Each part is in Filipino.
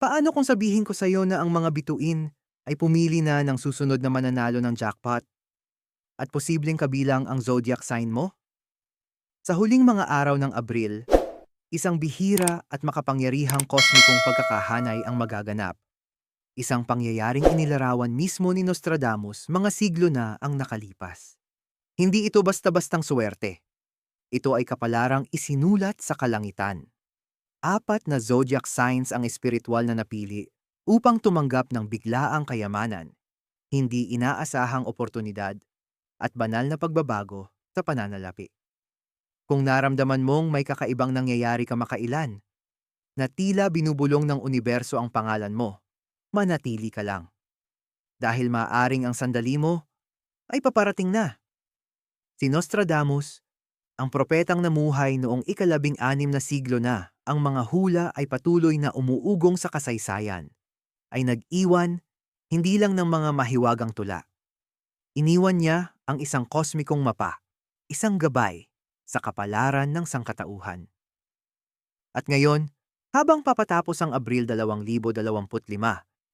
Paano kung sabihin ko sa'yo na ang mga bituin ay pumili na ng susunod na mananalo ng jackpot? At posibleng kabilang ang zodiac sign mo? Sa huling mga araw ng Abril, isang bihira at makapangyarihang kosmikong pagkakahanay ang magaganap. Isang pangyayaring inilarawan mismo ni Nostradamus mga siglo na ang nakalipas. Hindi ito basta-bastang swerte. Ito ay kapalarang isinulat sa kalangitan. Apat na zodiac signs ang espiritual na napili upang tumanggap ng biglaang kayamanan, hindi inaasahang oportunidad, at banal na pagbabago sa pananalapi. Kung naramdaman mong may kakaibang nangyayari kamakailan, na tila binubulong ng universo ang pangalan mo, manatili ka lang. Dahil maaring ang sandali mo ay paparating na. Si Nostradamus, ang propetang namuhay noong ikalabing anim na siglo na, ang mga hula ay patuloy na umuugong sa kasaysayan, ay nag-iwan hindi lang ng mga mahiwagang tula. Iniwan niya ang isang kosmikong mapa, isang gabay sa kapalaran ng sangkatauhan. At ngayon, habang papatapos ang Abril 2025,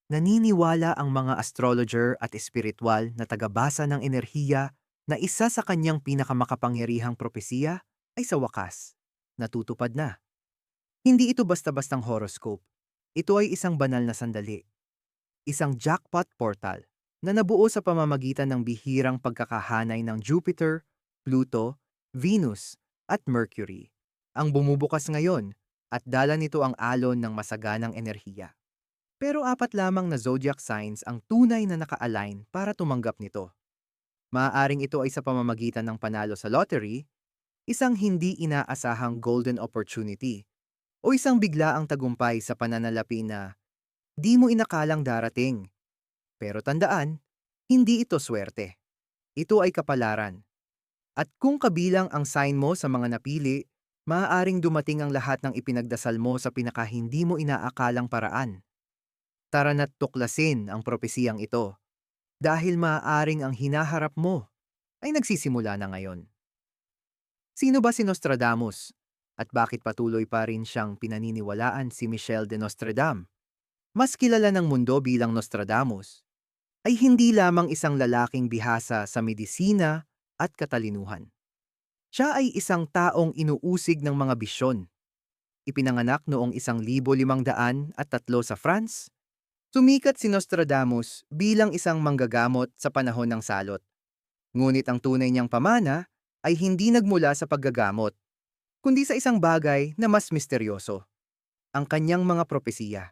naniniwala ang mga astrologer at espiritual na tagabasa ng enerhiya na isa sa kanyang pinakamakapangyarihang propesiya ay sa wakas, natutupad na. Hindi ito basta-bastang horoscope. Ito ay isang banal na sandali. Isang jackpot portal na nabuo sa pamamagitan ng bihirang pagkakahanay ng Jupiter, Pluto, Venus, at Mercury. Ang bumubukas ngayon at dala nito ang alon ng masaganang enerhiya. Pero apat lamang na zodiac signs ang tunay na naka-align para tumanggap nito. Maaaring ito ay sa pamamagitan ng panalo sa lottery, isang hindi inaasahang golden opportunity o isang biglaang tagumpay sa pananalapi na di mo inakalang darating. Pero tandaan, hindi ito swerte. Ito ay kapalaran. At kung kabilang ang sign mo sa mga napili, maaaring dumating ang lahat ng ipinagdasal mo sa pinakahindi mo inaakalang paraan. Tara na't tuklasin ang propesiyang ito. Dahil maaaring ang hinaharap mo ay nagsisimula na ngayon. Sino ba si Nostradamus? at bakit patuloy pa rin siyang pinaniniwalaan si Michel de Nostradam. Mas kilala ng mundo bilang Nostradamus, ay hindi lamang isang lalaking bihasa sa medisina at katalinuhan. Siya ay isang taong inuusig ng mga bisyon. Ipinanganak noong isang libo limang daan at tatlo sa France. Sumikat si Nostradamus bilang isang manggagamot sa panahon ng salot. Ngunit ang tunay niyang pamana ay hindi nagmula sa paggagamot, kundi sa isang bagay na mas misteryoso, ang kanyang mga propesiya.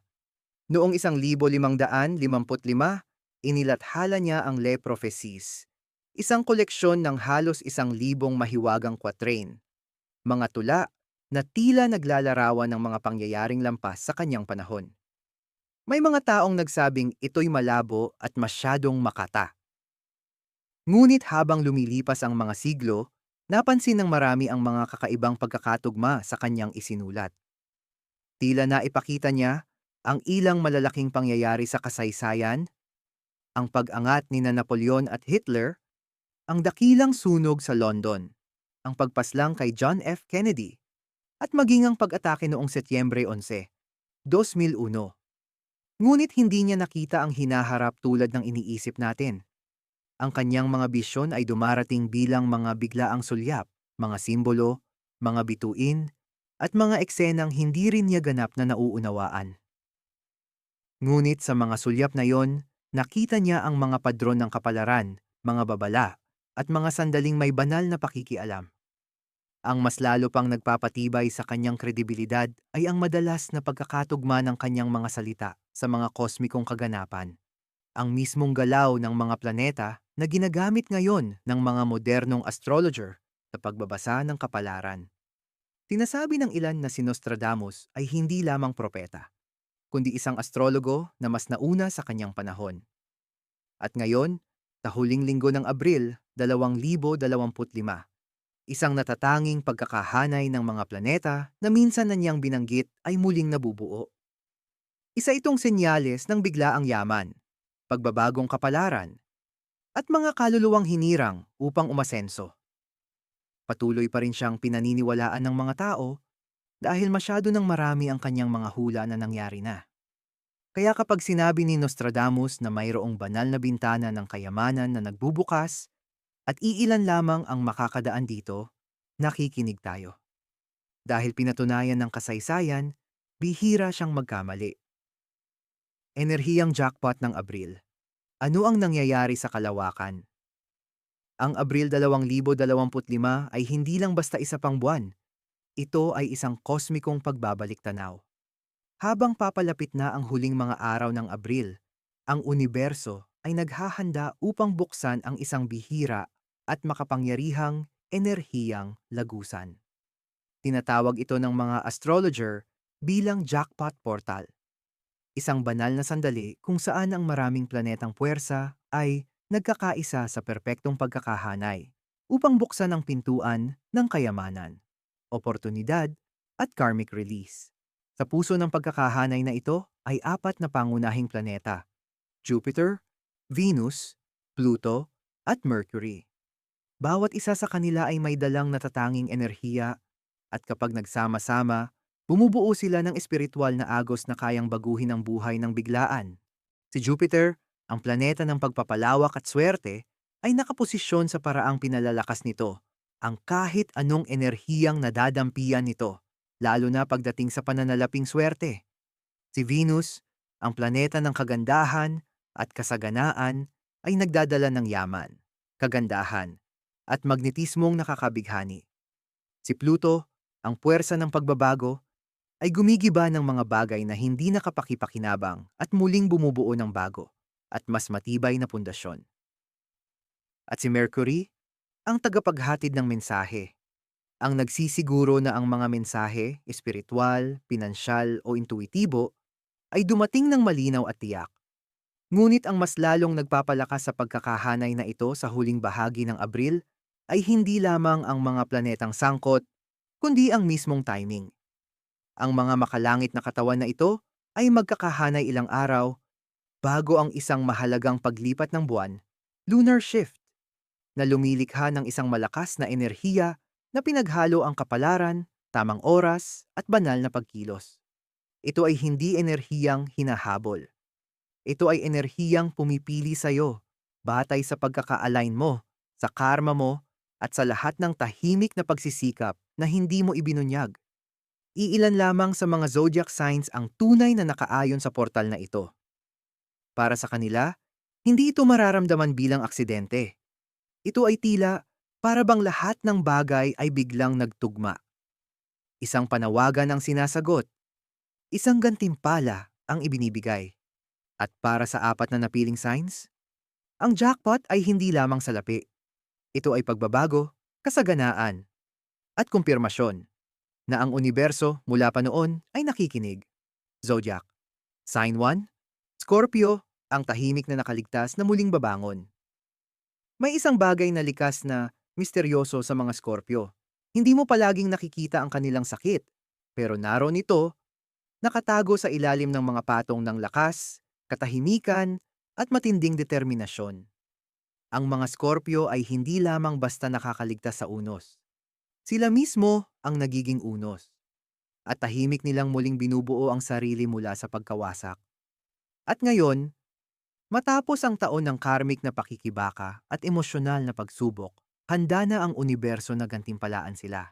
Noong isang libo limang daan limamput lima, inilathala niya ang Le Prophecies, isang koleksyon ng halos isang libong mahiwagang kwatrain, mga tula na tila naglalarawan ng mga pangyayaring lampas sa kanyang panahon. May mga taong nagsabing ito'y malabo at masyadong makata. Ngunit habang lumilipas ang mga siglo, Napansin ng marami ang mga kakaibang pagkakatugma sa kanyang isinulat. Tila na ipakita niya ang ilang malalaking pangyayari sa kasaysayan, ang pag-angat ni na Napoleon at Hitler, ang dakilang sunog sa London, ang pagpaslang kay John F. Kennedy, at maging ang pag-atake noong Setyembre 11, 2001. Ngunit hindi niya nakita ang hinaharap tulad ng iniisip natin. Ang kanyang mga bisyon ay dumarating bilang mga biglaang sulyap, mga simbolo, mga bituin, at mga eksenang hindi rin niya ganap na nauunawaan. Ngunit sa mga sulyap na yon, nakita niya ang mga padron ng kapalaran, mga babala, at mga sandaling may banal na pakikialam. Ang mas lalo pang nagpapatibay sa kanyang kredibilidad ay ang madalas na pagkakatugma ng kanyang mga salita sa mga kosmikong kaganapan. Ang mismong galaw ng mga planeta na ginagamit ngayon ng mga modernong astrologer sa pagbabasa ng kapalaran. Sinasabi ng ilan na si Nostradamus ay hindi lamang propeta, kundi isang astrologo na mas nauna sa kanyang panahon. At ngayon, sa huling linggo ng Abril 2025, isang natatanging pagkakahanay ng mga planeta na minsan na niyang binanggit ay muling nabubuo. Isa itong senyales ng biglaang yaman, pagbabagong kapalaran, at mga kaluluwang hinirang upang umasenso. Patuloy pa rin siyang pinaniniwalaan ng mga tao dahil masyado ng marami ang kanyang mga hula na nangyari na. Kaya kapag sinabi ni Nostradamus na mayroong banal na bintana ng kayamanan na nagbubukas at iilan lamang ang makakadaan dito, nakikinig tayo. Dahil pinatunayan ng kasaysayan, bihira siyang magkamali. Enerhiyang jackpot ng Abril. Ano ang nangyayari sa kalawakan? Ang Abril 2025 ay hindi lang basta isa pang buwan. Ito ay isang kosmikong pagbabalik tanaw. Habang papalapit na ang huling mga araw ng Abril, ang universo ay naghahanda upang buksan ang isang bihira at makapangyarihang enerhiyang lagusan. Tinatawag ito ng mga astrologer bilang jackpot portal. Isang banal na sandali kung saan ang maraming planetang puwersa ay nagkakaisa sa perpektong pagkakahanay upang buksan ang pintuan ng kayamanan, oportunidad at karmic release. Sa puso ng pagkakahanay na ito ay apat na pangunahing planeta, Jupiter, Venus, Pluto, at Mercury. Bawat isa sa kanila ay may dalang natatanging enerhiya at kapag nagsama-sama, bumubuo sila ng espiritual na agos na kayang baguhin ang buhay ng biglaan. Si Jupiter, ang planeta ng pagpapalawak at swerte, ay nakaposisyon sa paraang pinalalakas nito ang kahit anong enerhiyang nadadampian nito lalo na pagdating sa pananalaping swerte. Si Venus, ang planeta ng kagandahan at kasaganaan, ay nagdadala ng yaman, kagandahan, at magnetismong nakakabighani. Si Pluto, ang puwersa ng pagbabago, ay gumigiba ng mga bagay na hindi nakapakipakinabang at muling bumubuo ng bago at mas matibay na pundasyon. At si Mercury, ang tagapaghatid ng mensahe, ang nagsisiguro na ang mga mensahe, espiritual, pinansyal o intuitibo, ay dumating ng malinaw at tiyak. Ngunit ang mas lalong nagpapalakas sa pagkakahanay na ito sa huling bahagi ng Abril ay hindi lamang ang mga planetang sangkot, kundi ang mismong timing. Ang mga makalangit na katawan na ito ay magkakahanay ilang araw bago ang isang mahalagang paglipat ng buwan, lunar shift, na lumilikha ng isang malakas na enerhiya na pinaghalo ang kapalaran, tamang oras, at banal na pagkilos. Ito ay hindi enerhiyang hinahabol. Ito ay enerhiyang pumipili sa iyo, batay sa pagkaka-align mo, sa karma mo, at sa lahat ng tahimik na pagsisikap na hindi mo ibinunyag. Iilan lamang sa mga zodiac signs ang tunay na nakaayon sa portal na ito. Para sa kanila, hindi ito mararamdaman bilang aksidente. Ito ay tila para bang lahat ng bagay ay biglang nagtugma. Isang panawagan ang sinasagot. Isang gantimpala ang ibinibigay. At para sa apat na napiling signs, ang jackpot ay hindi lamang salapi. Ito ay pagbabago, kasaganaan, at kumpirmasyon na ang universo mula pa noon ay nakikinig. Zodiac. Sign 1. Scorpio, ang tahimik na nakaligtas na muling babangon. May isang bagay na likas na misteryoso sa mga Scorpio. Hindi mo palaging nakikita ang kanilang sakit, pero naroon ito, nakatago sa ilalim ng mga patong ng lakas, katahimikan, at matinding determinasyon. Ang mga Scorpio ay hindi lamang basta nakakaligtas sa unos. Sila mismo ang nagiging unos. At tahimik nilang muling binubuo ang sarili mula sa pagkawasak. At ngayon, matapos ang taon ng karmic na pakikibaka at emosyonal na pagsubok, handa na ang universo na gantimpalaan sila.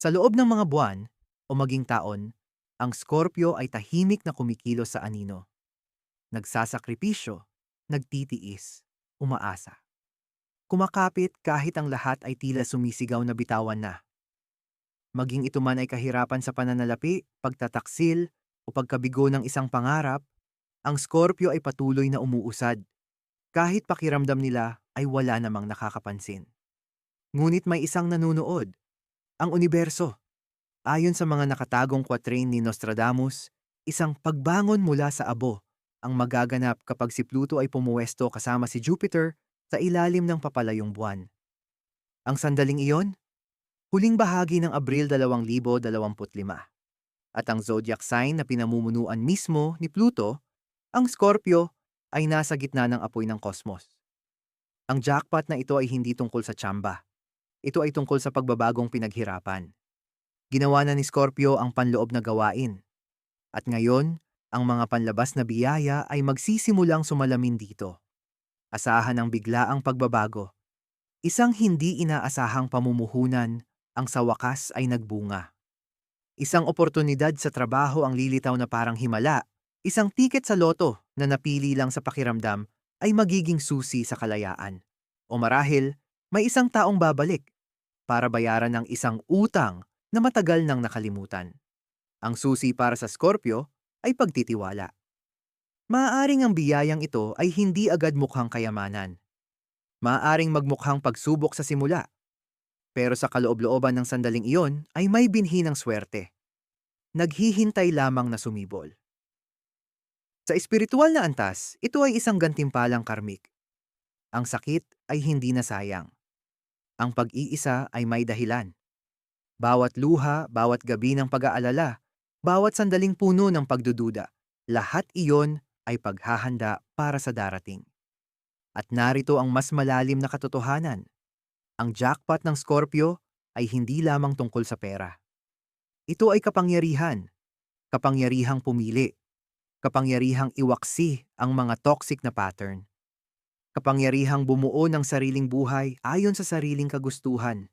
Sa loob ng mga buwan o maging taon, ang Scorpio ay tahimik na kumikilos sa anino. Nagsasakripisyo, nagtitiis, umaasa. Kumakapit kahit ang lahat ay tila sumisigaw na bitawan na. Maging ito man ay kahirapan sa pananalapi, pagtataksil, o pagkabigo ng isang pangarap, ang Scorpio ay patuloy na umuusad. Kahit pakiramdam nila ay wala namang nakakapansin. Ngunit may isang nanunood, ang universo. Ayon sa mga nakatagong quatrain ni Nostradamus, isang pagbangon mula sa abo ang magaganap kapag si Pluto ay pumuwesto kasama si Jupiter sa ilalim ng papalayong buwan. Ang sandaling iyon, huling bahagi ng Abril 2025. At ang zodiac sign na pinamumunuan mismo ni Pluto, ang Scorpio, ay nasa gitna ng apoy ng kosmos. Ang jackpot na ito ay hindi tungkol sa tsamba. Ito ay tungkol sa pagbabagong pinaghirapan. Ginawa na ni Scorpio ang panloob na gawain. At ngayon, ang mga panlabas na biyaya ay magsisimulang sumalamin dito. Asahan ang biglaang pagbabago. Isang hindi inaasahang pamumuhunan ang sa wakas ay nagbunga. Isang oportunidad sa trabaho ang lilitaw na parang himala. Isang tiket sa loto na napili lang sa pakiramdam ay magiging susi sa kalayaan. O marahil, may isang taong babalik para bayaran ng isang utang na matagal nang nakalimutan. Ang susi para sa Scorpio ay pagtitiwala. Maaaring ang biyayang ito ay hindi agad mukhang kayamanan. Maaaring magmukhang pagsubok sa simula. Pero sa kaloob-looban ng sandaling iyon ay may binhi ng swerte. Naghihintay lamang na sumibol. Sa espiritual na antas, ito ay isang gantimpalang karmik. Ang sakit ay hindi na sayang. Ang pag-iisa ay may dahilan. Bawat luha, bawat gabi ng pag-aalala, bawat sandaling puno ng pagdududa, lahat iyon ay paghahanda para sa darating. At narito ang mas malalim na katotohanan. Ang jackpot ng Scorpio ay hindi lamang tungkol sa pera. Ito ay kapangyarihan, kapangyarihang pumili, kapangyarihang iwaksi ang mga toxic na pattern, kapangyarihang bumuo ng sariling buhay ayon sa sariling kagustuhan,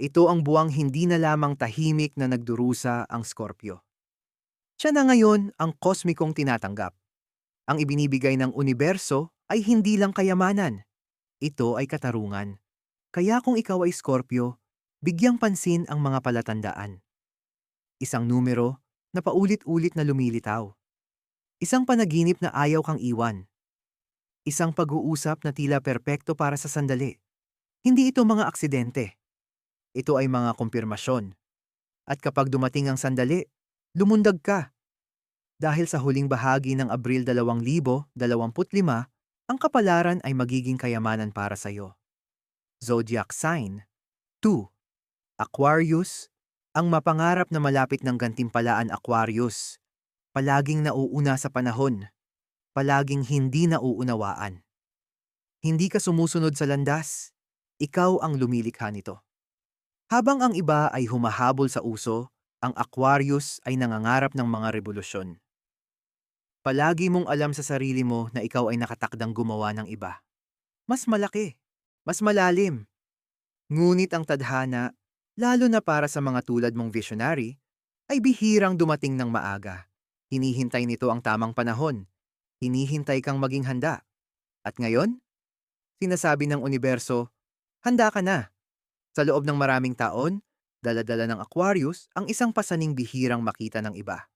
ito ang buwang hindi na lamang tahimik na nagdurusa ang Scorpio. Siya na ngayon ang kosmikong tinatanggap. Ang ibinibigay ng universo ay hindi lang kayamanan. Ito ay katarungan. Kaya kung ikaw ay Scorpio, bigyang pansin ang mga palatandaan. Isang numero na paulit-ulit na lumilitaw. Isang panaginip na ayaw kang iwan. Isang pag-uusap na tila perpekto para sa sandali. Hindi ito mga aksidente. Ito ay mga kumpirmasyon. At kapag dumating ang sandali, lumundag ka. Dahil sa huling bahagi ng Abril 2025, ang kapalaran ay magiging kayamanan para sa iyo. Zodiac Sign 2. Aquarius, ang mapangarap na malapit ng gantimpalaan Aquarius. Palaging nauuna sa panahon. Palaging hindi nauunawaan. Hindi ka sumusunod sa landas. Ikaw ang lumilikha nito. Habang ang iba ay humahabol sa uso, ang Aquarius ay nangangarap ng mga revolusyon. Palagi mong alam sa sarili mo na ikaw ay nakatakdang gumawa ng iba. Mas malaki, mas malalim. Ngunit ang tadhana, lalo na para sa mga tulad mong visionary, ay bihirang dumating ng maaga. Hinihintay nito ang tamang panahon. Hinihintay kang maging handa. At ngayon, sinasabi ng universo, handa ka na. Sa loob ng maraming taon, daladala ng Aquarius ang isang pasaning bihirang makita ng iba.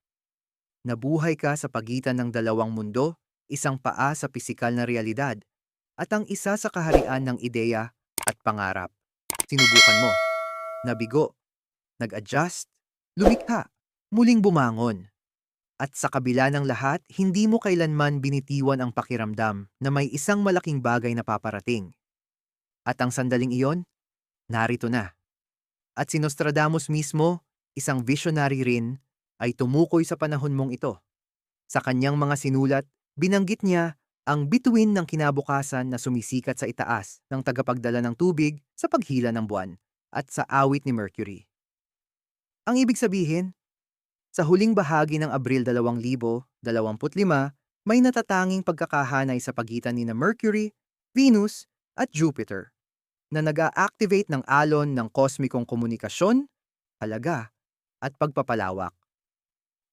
Nabuhay ka sa pagitan ng dalawang mundo, isang paa sa pisikal na realidad, at ang isa sa kaharian ng ideya at pangarap. Sinubukan mo. Nabigo. Nag-adjust. Lumikha. Muling bumangon. At sa kabila ng lahat, hindi mo kailanman binitiwan ang pakiramdam na may isang malaking bagay na paparating. At ang sandaling iyon, narito na. At si Nostradamus mismo, isang visionary rin, ay tumukoy sa panahon mong ito. Sa kanyang mga sinulat, binanggit niya ang bituin ng kinabukasan na sumisikat sa itaas ng tagapagdala ng tubig sa paghila ng buwan at sa awit ni Mercury. Ang ibig sabihin, sa huling bahagi ng Abril 2025, may natatanging pagkakahanay sa pagitan ni na Mercury, Venus at Jupiter na nag-a-activate ng alon ng kosmikong komunikasyon, halaga, at pagpapalawak.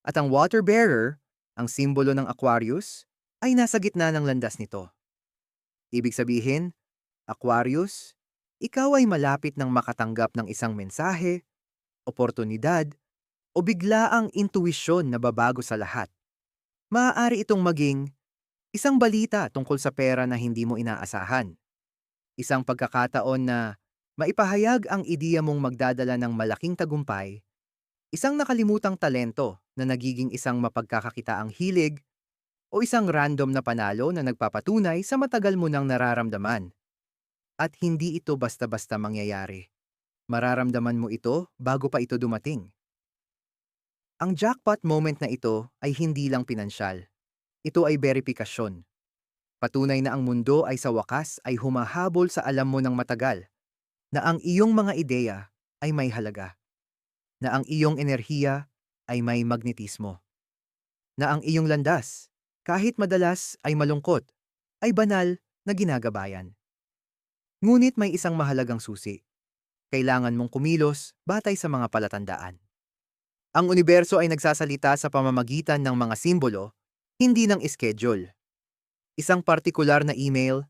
At ang water bearer, ang simbolo ng Aquarius, ay nasa gitna ng landas nito. Ibig sabihin, Aquarius, ikaw ay malapit ng makatanggap ng isang mensahe, oportunidad, o biglaang intuwisyon na babago sa lahat. Maaari itong maging isang balita tungkol sa pera na hindi mo inaasahan Isang pagkakataon na maipahayag ang ideya mong magdadala ng malaking tagumpay, isang nakalimutang talento na nagiging isang mapagkakakitaang hilig, o isang random na panalo na nagpapatunay sa matagal mo nang nararamdaman. At hindi ito basta-basta mangyayari. Mararamdaman mo ito bago pa ito dumating. Ang jackpot moment na ito ay hindi lang pinansyal. Ito ay verifikasyon. Patunay na ang mundo ay sa wakas ay humahabol sa alam mo ng matagal, na ang iyong mga ideya ay may halaga, na ang iyong enerhiya ay may magnetismo. na ang iyong landas, kahit madalas ay malungkot, ay banal na ginagabayan. Ngunit may isang mahalagang susi. Kailangan mong kumilos batay sa mga palatandaan. Ang universo ay nagsasalita sa pamamagitan ng mga simbolo, hindi ng schedule. Isang partikular na email,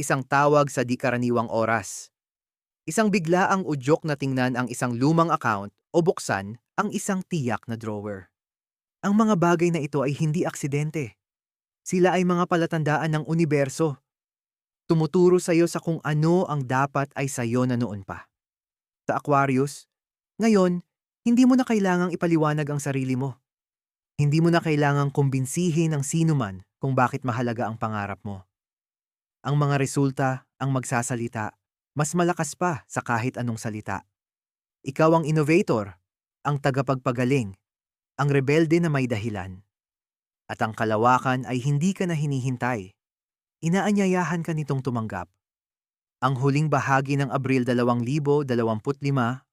isang tawag sa di karaniwang oras, isang biglaang udyok na tingnan ang isang lumang account o buksan ang isang tiyak na drawer. Ang mga bagay na ito ay hindi aksidente. Sila ay mga palatandaan ng universo. Tumuturo sa iyo sa kung ano ang dapat ay sa iyo na noon pa. Sa Aquarius, ngayon, hindi mo na kailangang ipaliwanag ang sarili mo. Hindi mo na kailangang kumbinsihin ang sino man kung bakit mahalaga ang pangarap mo. Ang mga resulta ang magsasalita, mas malakas pa sa kahit anong salita. Ikaw ang innovator, ang tagapagpagaling, ang rebelde na may dahilan. At ang kalawakan ay hindi ka na hinihintay. Inaanyayahan ka nitong tumanggap. Ang huling bahagi ng Abril 2025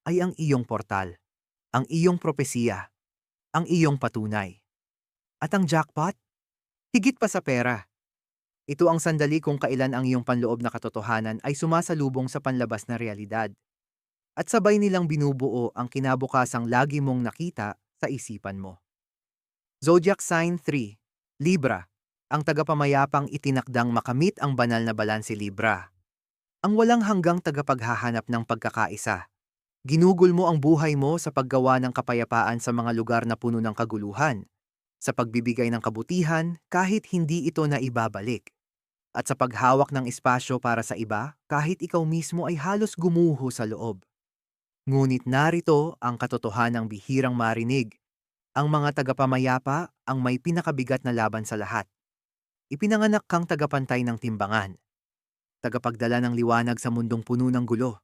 ay ang iyong portal ang iyong propesiya, ang iyong patunay. At ang jackpot? Higit pa sa pera. Ito ang sandali kung kailan ang iyong panloob na katotohanan ay sumasalubong sa panlabas na realidad. At sabay nilang binubuo ang kinabukasang lagi mong nakita sa isipan mo. Zodiac Sign 3 Libra Ang tagapamayapang itinakdang makamit ang banal na balanse Libra. Ang walang hanggang tagapaghahanap ng pagkakaisa Ginugol mo ang buhay mo sa paggawa ng kapayapaan sa mga lugar na puno ng kaguluhan, sa pagbibigay ng kabutihan kahit hindi ito na ibabalik, at sa paghawak ng espasyo para sa iba kahit ikaw mismo ay halos gumuho sa loob. Ngunit narito ang katotohanang bihirang marinig. Ang mga tagapamayapa ang may pinakabigat na laban sa lahat. Ipinanganak kang tagapantay ng timbangan. Tagapagdala ng liwanag sa mundong puno ng gulo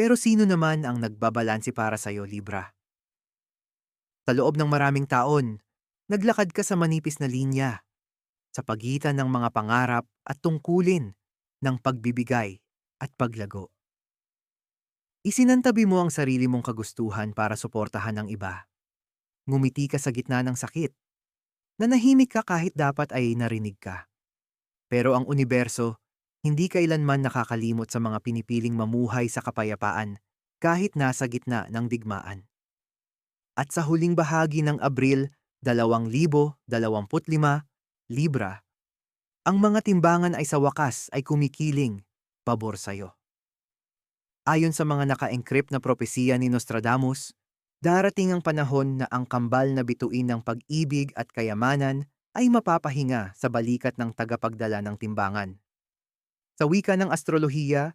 pero sino naman ang nagbabalanse para sa'yo, Libra? Sa loob ng maraming taon, naglakad ka sa manipis na linya, sa pagitan ng mga pangarap at tungkulin ng pagbibigay at paglago. Isinantabi mo ang sarili mong kagustuhan para suportahan ng iba. Ngumiti ka sa gitna ng sakit. Nanahimik ka kahit dapat ay narinig ka. Pero ang universo hindi kailanman nakakalimot sa mga pinipiling mamuhay sa kapayapaan kahit nasa gitna ng digmaan. At sa huling bahagi ng Abril 2025, Libra, ang mga timbangan ay sa wakas ay kumikiling pabor sa'yo. Ayon sa mga naka-encrypt na propesiya ni Nostradamus, darating ang panahon na ang kambal na bituin ng pag-ibig at kayamanan ay mapapahinga sa balikat ng tagapagdala ng timbangan. Sa wika ng astrolohiya,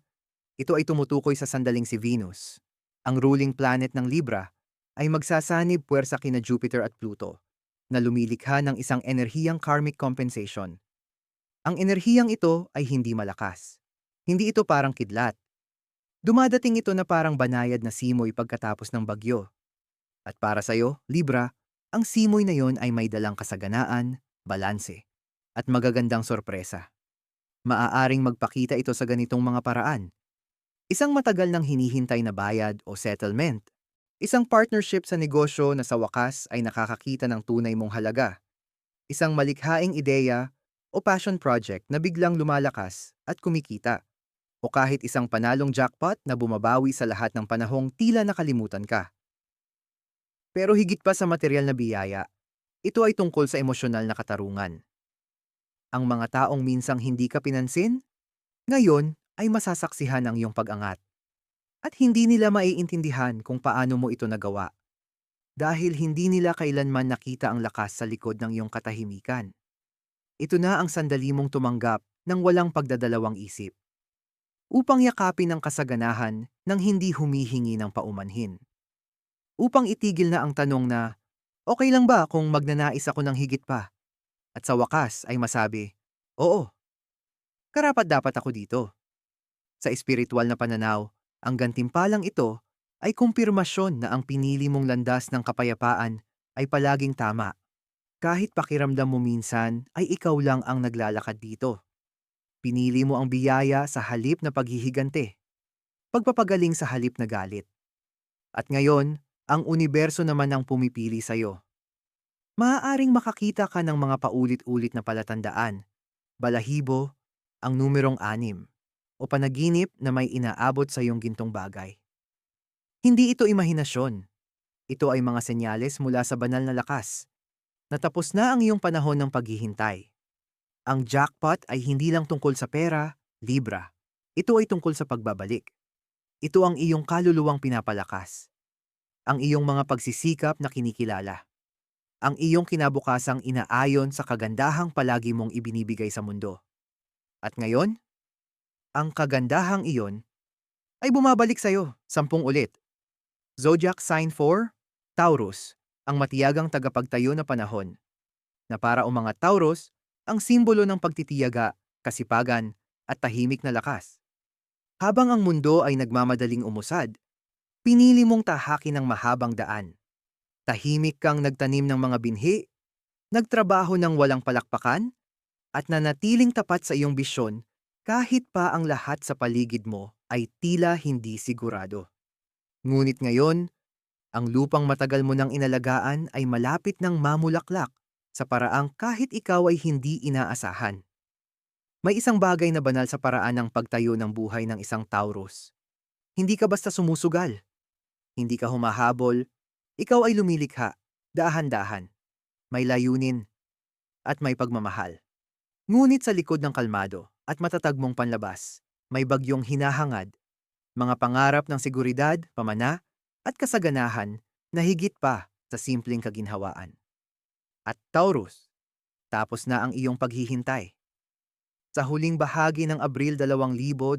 ito ay tumutukoy sa sandaling si Venus. Ang ruling planet ng Libra ay magsasanib puwersa kina Jupiter at Pluto na lumilikha ng isang enerhiyang karmic compensation. Ang enerhiyang ito ay hindi malakas. Hindi ito parang kidlat. Dumadating ito na parang banayad na simoy pagkatapos ng bagyo. At para sa'yo, Libra, ang simoy na yon ay may dalang kasaganaan, balanse, at magagandang sorpresa maaaring magpakita ito sa ganitong mga paraan. Isang matagal nang hinihintay na bayad o settlement. Isang partnership sa negosyo na sa wakas ay nakakakita ng tunay mong halaga. Isang malikhaing ideya o passion project na biglang lumalakas at kumikita. O kahit isang panalong jackpot na bumabawi sa lahat ng panahong tila nakalimutan ka. Pero higit pa sa material na biyaya, ito ay tungkol sa emosyonal na katarungan. Ang mga taong minsang hindi ka pinansin, ngayon ay masasaksihan ang iyong pag-angat. At hindi nila maiintindihan kung paano mo ito nagawa. Dahil hindi nila kailanman nakita ang lakas sa likod ng iyong katahimikan. Ito na ang sandali mong tumanggap ng walang pagdadalawang isip. Upang yakapin ang kasaganahan ng hindi humihingi ng paumanhin. Upang itigil na ang tanong na, okay lang ba kung magnanais ako ng higit pa? At sa wakas ay masabi, Oo, karapat dapat ako dito. Sa espiritual na pananaw, ang gantimpalang ito ay kumpirmasyon na ang pinili mong landas ng kapayapaan ay palaging tama. Kahit pakiramdam mo minsan ay ikaw lang ang naglalakad dito. Pinili mo ang biyaya sa halip na paghihigante. Pagpapagaling sa halip na galit. At ngayon, ang universo naman ang pumipili sa iyo. Maaaring makakita ka ng mga paulit-ulit na palatandaan, balahibo, ang numerong anim, o panaginip na may inaabot sa iyong gintong bagay. Hindi ito imahinasyon. Ito ay mga senyales mula sa banal na lakas. Natapos na ang iyong panahon ng paghihintay. Ang jackpot ay hindi lang tungkol sa pera, libra. Ito ay tungkol sa pagbabalik. Ito ang iyong kaluluwang pinapalakas. Ang iyong mga pagsisikap na kinikilala ang iyong kinabukasang inaayon sa kagandahang palagi mong ibinibigay sa mundo. At ngayon, ang kagandahang iyon ay bumabalik sa iyo, sampung ulit. Zodiac Sign 4, Taurus, ang matiyagang tagapagtayo na panahon, na para o mga Taurus, ang simbolo ng pagtitiyaga, kasipagan, at tahimik na lakas. Habang ang mundo ay nagmamadaling umusad, pinili mong tahakin ng mahabang daan Tahimik kang nagtanim ng mga binhi, nagtrabaho ng walang palakpakan, at nanatiling tapat sa iyong bisyon kahit pa ang lahat sa paligid mo ay tila hindi sigurado. Ngunit ngayon, ang lupang matagal mo nang inalagaan ay malapit ng mamulaklak sa paraang kahit ikaw ay hindi inaasahan. May isang bagay na banal sa paraan ng pagtayo ng buhay ng isang Taurus. Hindi ka basta sumusugal. Hindi ka humahabol ikaw ay lumilikha, dahan-dahan, may layunin, at may pagmamahal. Ngunit sa likod ng kalmado at matatag mong panlabas, may bagyong hinahangad, mga pangarap ng seguridad, pamana, at kasaganahan na higit pa sa simpleng kaginhawaan. At Taurus, tapos na ang iyong paghihintay. Sa huling bahagi ng Abril 2025,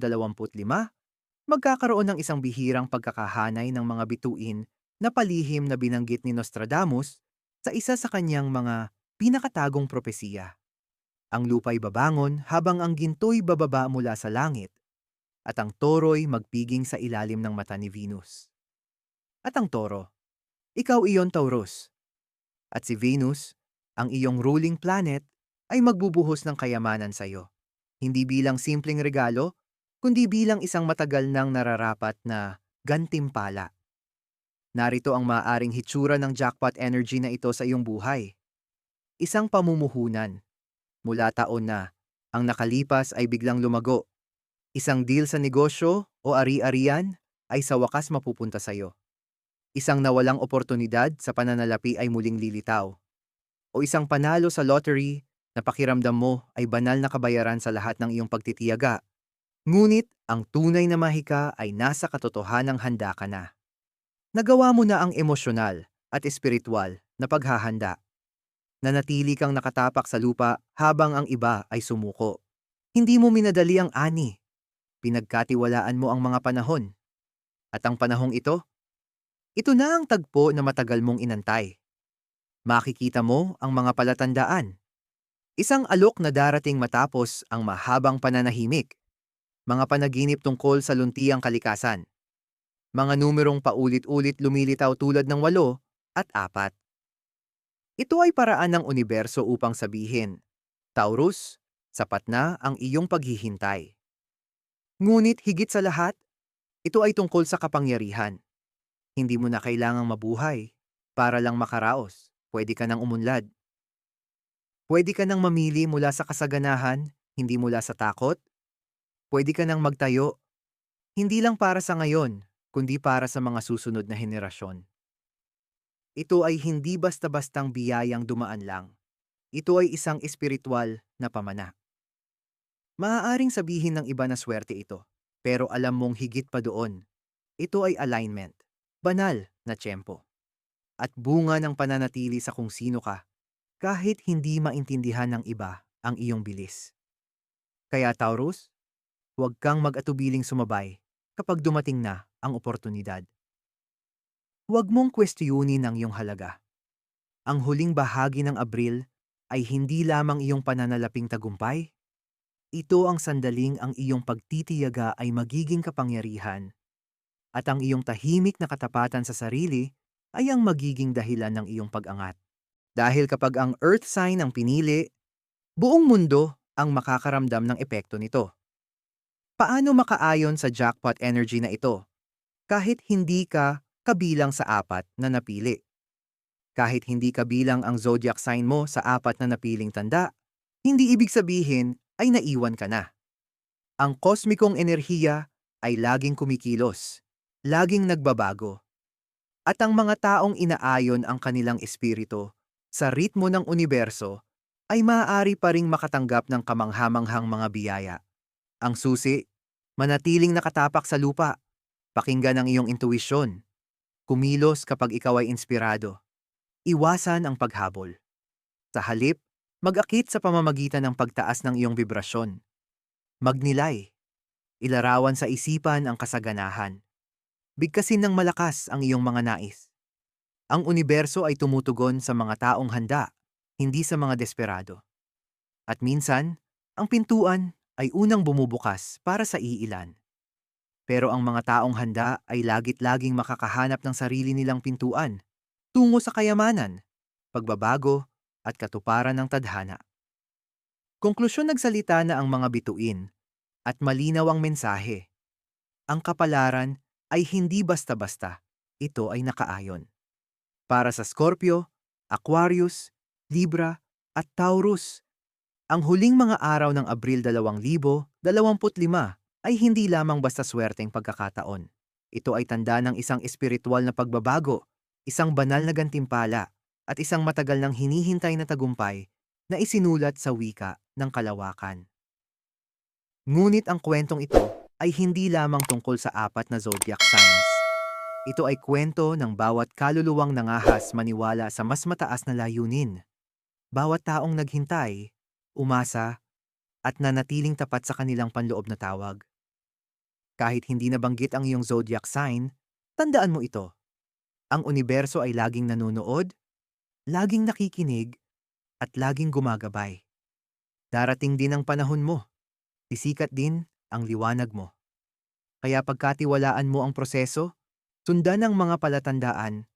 magkakaroon ng isang bihirang pagkakahanay ng mga bituin na palihim na binanggit ni Nostradamus sa isa sa kanyang mga pinakatagong propesiya. Ang lupa'y babangon habang ang ginto'y bababa mula sa langit, at ang toro'y magpiging sa ilalim ng mata ni Venus. At ang toro, ikaw iyon Taurus. At si Venus, ang iyong ruling planet, ay magbubuhos ng kayamanan sa iyo. Hindi bilang simpleng regalo, kundi bilang isang matagal nang nararapat na gantimpala. Narito ang maaaring hitsura ng jackpot energy na ito sa iyong buhay. Isang pamumuhunan. Mula taon na, ang nakalipas ay biglang lumago. Isang deal sa negosyo o ari-arian ay sa wakas mapupunta sa iyo. Isang nawalang oportunidad sa pananalapi ay muling lilitaw. O isang panalo sa lottery na pakiramdam mo ay banal na kabayaran sa lahat ng iyong pagtitiyaga. Ngunit ang tunay na mahika ay nasa katotohanang handa ka na. Nagawa mo na ang emosyonal at espiritual na paghahanda. Nanatili kang nakatapak sa lupa habang ang iba ay sumuko. Hindi mo minadali ang ani. Pinagkatiwalaan mo ang mga panahon. At ang panahong ito, ito na ang tagpo na matagal mong inantay. Makikita mo ang mga palatandaan. Isang alok na darating matapos ang mahabang pananahimik. Mga panaginip tungkol sa luntiang kalikasan mga numerong paulit-ulit lumilitaw tulad ng walo at apat. Ito ay paraan ng universo upang sabihin, Taurus, sapat na ang iyong paghihintay. Ngunit higit sa lahat, ito ay tungkol sa kapangyarihan. Hindi mo na kailangang mabuhay para lang makaraos. Pwede ka nang umunlad. Pwede ka nang mamili mula sa kasaganahan, hindi mula sa takot. Pwede ka nang magtayo, hindi lang para sa ngayon, kundi para sa mga susunod na henerasyon. Ito ay hindi basta-bastang biyayang dumaan lang. Ito ay isang espiritual na pamana. Maaaring sabihin ng iba na swerte ito, pero alam mong higit pa doon. Ito ay alignment, banal na tiyempo. At bunga ng pananatili sa kung sino ka, kahit hindi maintindihan ng iba ang iyong bilis. Kaya Taurus, huwag kang mag-atubiling sumabay kapag dumating na ang oportunidad. Huwag mong kwestiyunin ang iyong halaga. Ang huling bahagi ng Abril ay hindi lamang iyong pananalaping tagumpay. Ito ang sandaling ang iyong pagtitiyaga ay magiging kapangyarihan at ang iyong tahimik na katapatan sa sarili ay ang magiging dahilan ng iyong pag-angat. Dahil kapag ang earth sign ang pinili, buong mundo ang makakaramdam ng epekto nito. Paano makaayon sa jackpot energy na ito? Kahit hindi ka kabilang sa apat na napili. Kahit hindi kabilang ang zodiac sign mo sa apat na napiling tanda, hindi ibig sabihin ay naiwan ka na. Ang kosmikong enerhiya ay laging kumikilos, laging nagbabago. At ang mga taong inaayon ang kanilang espiritu sa ritmo ng universo ay maaari pa ring makatanggap ng kamanghamanghang mga biyaya. Ang susi, manatiling nakatapak sa lupa, pakinggan ang iyong intuisyon, kumilos kapag ikaw ay inspirado, iwasan ang paghabol. Sa halip, mag-akit sa pamamagitan ng pagtaas ng iyong vibrasyon. Magnilay, ilarawan sa isipan ang kasaganahan. Bigkasin ng malakas ang iyong mga nais. Ang universo ay tumutugon sa mga taong handa, hindi sa mga desperado. At minsan, ang pintuan ay unang bumubukas para sa iilan. Pero ang mga taong handa ay lagit laging makakahanap ng sarili nilang pintuan tungo sa kayamanan, pagbabago, at katuparan ng tadhana. Konklusyon nagsalita na ang mga bituin at malinaw ang mensahe. Ang kapalaran ay hindi basta-basta, ito ay nakaayon. Para sa Scorpio, Aquarius, Libra, at Taurus, ang huling mga araw ng Abril 2025 ay hindi lamang basta swerteng pagkakataon. Ito ay tanda ng isang espiritual na pagbabago, isang banal na gantimpala, at isang matagal nang hinihintay na tagumpay na isinulat sa wika ng kalawakan. Ngunit ang kwentong ito ay hindi lamang tungkol sa apat na zodiac signs. Ito ay kwento ng bawat kaluluwang nangahas maniwala sa mas mataas na layunin. Bawat taong naghintay, umasa, at nanatiling tapat sa kanilang panloob na tawag. Kahit hindi nabanggit ang iyong zodiac sign, tandaan mo ito. Ang universo ay laging nanonood, laging nakikinig, at laging gumagabay. Darating din ang panahon mo. Sisikat din ang liwanag mo. Kaya pagkatiwalaan mo ang proseso, sundan ang mga palatandaan,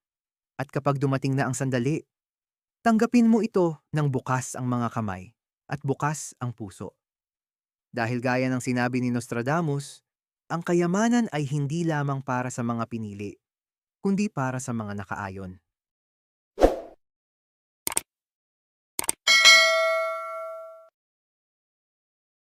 at kapag dumating na ang sandali, tanggapin mo ito ng bukas ang mga kamay at bukas ang puso. Dahil gaya ng sinabi ni Nostradamus, ang kayamanan ay hindi lamang para sa mga pinili, kundi para sa mga nakaayon.